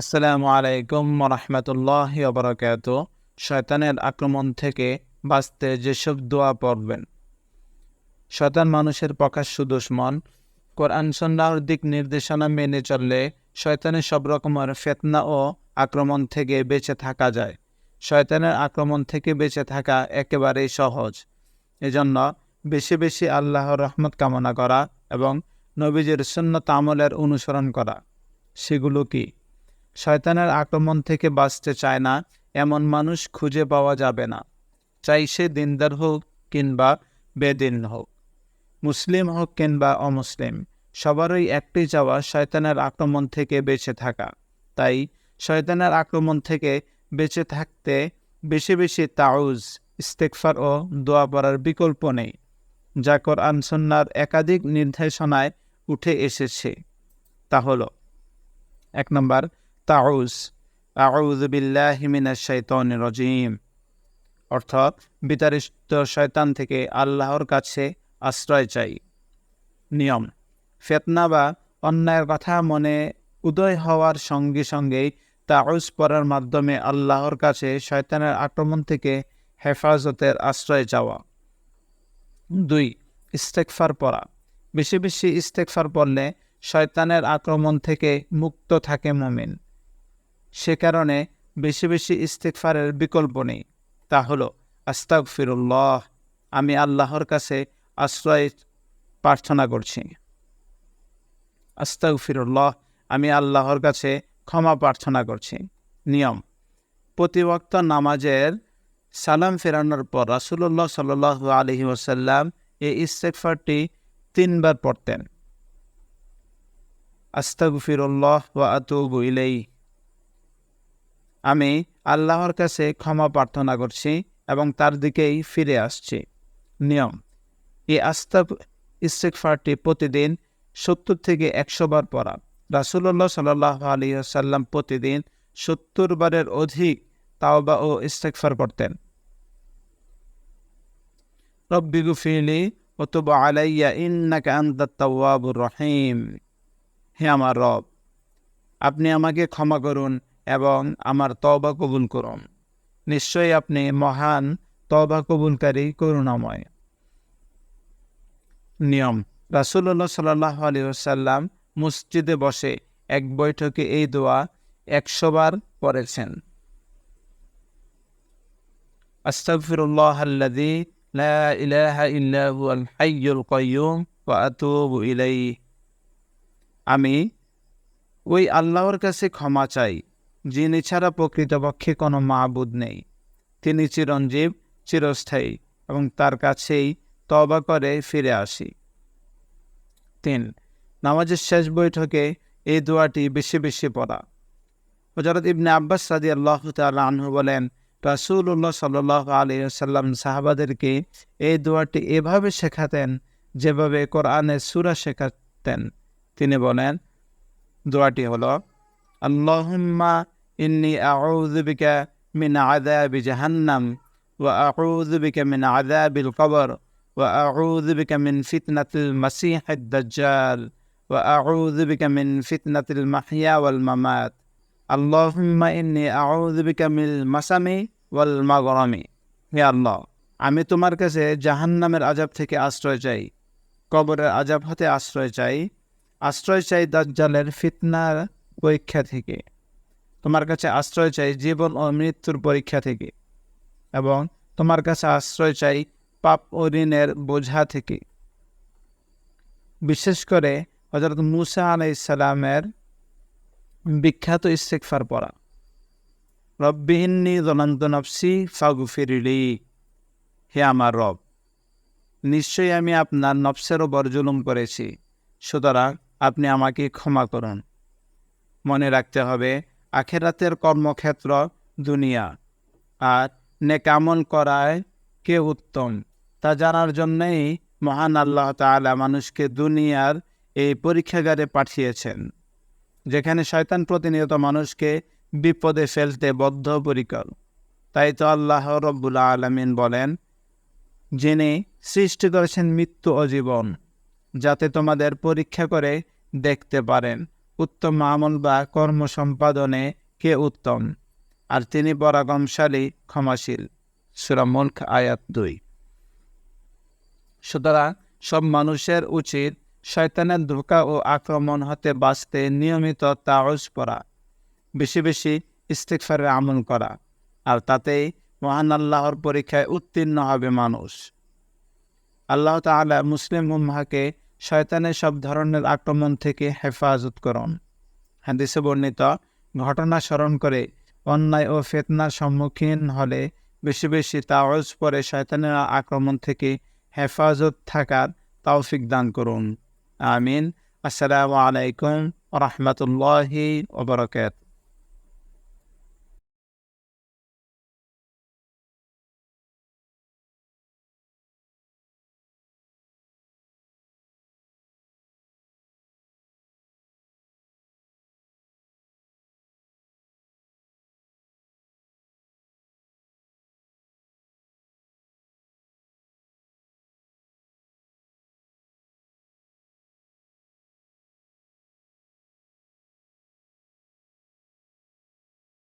আসসালামু আলাইকুম রহমতুল্লাহ বরকাত শয়তানের আক্রমণ থেকে বাঁচতে যেসব দোয়া পড়বেন। শয়তান মানুষের প্রকাশ্য দুশ্মন। কোরআন সন্ন্যার দিক নির্দেশনা মেনে চললে শয়তানের সব রকমের ফেতনা ও আক্রমণ থেকে বেঁচে থাকা যায়। শয়তানের আক্রমণ থেকে বেঁচে থাকা একেবারেই সহজ। এজন্য বেশি বেশি আল্লাহর রহমত কামনা করা এবং নবীজির সুন্নত আমলের অনুসরণ করা। সেগুলো কি? শয়তানের আক্রমণ থেকে বাঁচতে চায় না, এমন মানুষ খুঁজে পাওয়া যাবে না। চাই সে দিনদার হোক কিংবা বেদিন হোক। মুসলিম হোক কিংবা অমুসলিম, সবারই একটি চাওয়া শয়তানের আক্রমণ থেকে বেঁচে থাকা। তাই শয়তানের আক্রমণ থেকে বেঁচে থাকতে বেশি বেশি তাউজ ইস্তেকফার ও দোয়া পড়ার বিকল্প নেই, যা কোরআন সন্ন্যার একাধিক নির্দেশনায় উঠে এসেছে। তা হল, এক নম্বর শাইতানির রাজিম। অর্থাৎ বিতাড়িত শয়তান থেকে আল্লাহর কাছে আশ্রয় চাই। নিয়ম, ফেতনা বা অন্যায়ের কথা মনে উদয় হওয়ার সঙ্গে সঙ্গেই তাউজ পড়ার মাধ্যমে আল্লাহর কাছে শয়তানের আক্রমণ থেকে হেফাজতের আশ্রয় চাওয়া। দুই ইস্তেকফার পড়া। বেশি বেশি ইস্তেকফার পড়লে শয়তানের আক্রমণ থেকে মুক্ত থাকে মমিন। সে কারণে বেশি বেশি ইস্তেকফারের বিকল্প নেই। তা হলো আস্তাক ফিরুল্লাহ আমি আল্লাহর কাছে আশ্রয় প্রার্থনা করছি। আস্তাক ফিরুল্লাহ আমি আল্লাহর কাছে ক্ষমা প্রার্থনা করছি। নিয়ম প্রতিবক্ত নামাজের সালাম ফেরানোর পর রাসুল্লাহ সাল আলহি ওসাল্লাম এই ইস্তেকফারটি তিনবার পড়তেন। আস্তাগফিরুল্লাহ ওয়া আতুবু আমি আল্লাহর কাছে ক্ষমা প্রার্থনা করছি এবং তার দিকেই ফিরে আসছি। নিয়ম, এই আস্তা ইস্তেকফারটি প্রতিদিন সত্তর থেকে একশো বার পড়া। রাসুল্লাহ সাল্লাহ আলী সাল্লাম প্রতিদিন সত্তর বারের অধিক তাওবা ও ইস্তেকফার করতেন রব্বি গুফিলি ওতব আলাইয়া ইন্নাকা আন্তাত তাওয়াবুর রহিম। হে আমার রব, আপনি আমাকে ক্ষমা করুন এবং আমার তবা কবুল করুন। নিশ্চয়ই আপনি মহান তবা কবুলকারী, করুণাময়। নিয়ম রাসুল্লাহ সাল্লাহ সাল্লাম মসজিদে বসে এক বৈঠকে এই দোয়া একশো বার পড়েছেন। আস্তাগফিরুল্লাহ আল্লাযী আমি ওই আল্লাহর কাছে ক্ষমা চাই। যিনি ছাড়া প্রকৃতপক্ষে কোনো মাবুদ নেই। তিনি চিরঞ্জীব, চিরস্থায়ী এবং তার কাছেই তবা করে ফিরে আসি। তিন, নামাজের শেষ বৈঠকে এই দোয়াটি বেশি বেশি পড়া। হজরত ইবনে আব্বাস সাদি আল্লাহ আনহু বলেন রাসুল্লাহ সাল্লাহ আলী সাল্লাম সাহাবাদেরকে এই দোয়াটি এভাবে শেখাতেন যেভাবে কোরআনের সুরা শেখাতেন। তিনি বলেন, দোয়াটি হলো আল্লাহুম্মা ইন্নি আউযু বিকা মিন আযাবি জাহান্নাম ওয়া আউযু বিকা মিন আযাবিল কবর ওয়া আউযু বিকা মিন ফিতনাতিল মাসীহিদ দাজ্জাল ওয়া আউযু বিকা মিন ফিতনাতিল মাহইয়া ওয়াল মামাত আল্লাহুম্মা ইন্নি আউযু বিকা মিল মাসামি ওয়াল মাগরামি হে আল্লাহ আমি তোমার কাছে জাহান্নামের আজাব থেকে আশ্রয় চাই কবরের আজাব হতে আশ্রয় চাই আশ্রয় চাই দাজ্জালের ফিতনার পরীক্ষা থেকে। তোমার কাছে আশ্রয় চাই জীবন ও মৃত্যুর পরীক্ষা থেকে এবং তোমার কাছে আশ্রয় চাই পাপ ও ঋণের বোঝা থেকে। বিশেষ করে হজরত মুসা আলাই ইসালামের বিখ্যাত ইস্তেকফার পড়া। রব্বিহিন্নি জনন্ত নফসি ফাগু ফিরিলি হে আমার রব, নিশ্চয়ই আমি আপনার নফসের ওপর জুলুম করেছি, সুতরাং আপনি আমাকে ক্ষমা করুন। মনে রাখতে হবে, আখেরাতের কর্মক্ষেত্র দুনিয়া। আর নেকামল করায় কে উত্তম? তা জানার জন্যই মহান আল্লাহ তালা মানুষকে দুনিয়ার এই পরীক্ষাগারে পাঠিয়েছেন, যেখানে শয়তান প্রতিনিয়ত মানুষকে বিপদে ফেলতে বদ্ধপরিকর। তাই তো আল্লাহ রব্বুল আলমিন বলেন, যিনি সৃষ্টি করেছেন মৃত্যু ও জীবন, যাতে তোমাদের পরীক্ষা করে দেখতে পারেন। উত্তম আমল বা কর্ম সম্পাদনে কে উত্তম? আর তিনি পরাগমশালী, ক্ষমাশীল। সুরা মুল্ক, আয়াত দুই। সুতরাং সব মানুষের উচিত শয়তানের ধোকা ও আক্রমণ হতে বাঁচতে নিয়মিত তাওজ পড়া, বেশি বেশি ইস্তিকফারের আমল করা, আর তাতেই মহান আল্লাহর পরীক্ষায় উত্তীর্ণ হবে মানুষ। আল্লাহ তাআলা মুসলিম উম্মাকে শয়তানের সব ধরনের আক্রমণ থেকে হেফাজত করুন। হাদিসে বর্ণিত, ঘটনা স্মরণ করে অন্যায় ও ফেতনার সম্মুখীন হলে বেশি বেশি তাওয়াজ পরে শয়তানের আক্রমণ থেকে হেফাজত থাকার তৌফিক দান করুন। আমিন। আসসালামু আলাইকুম রহমতুল্লাহি ওবরাকাতুহু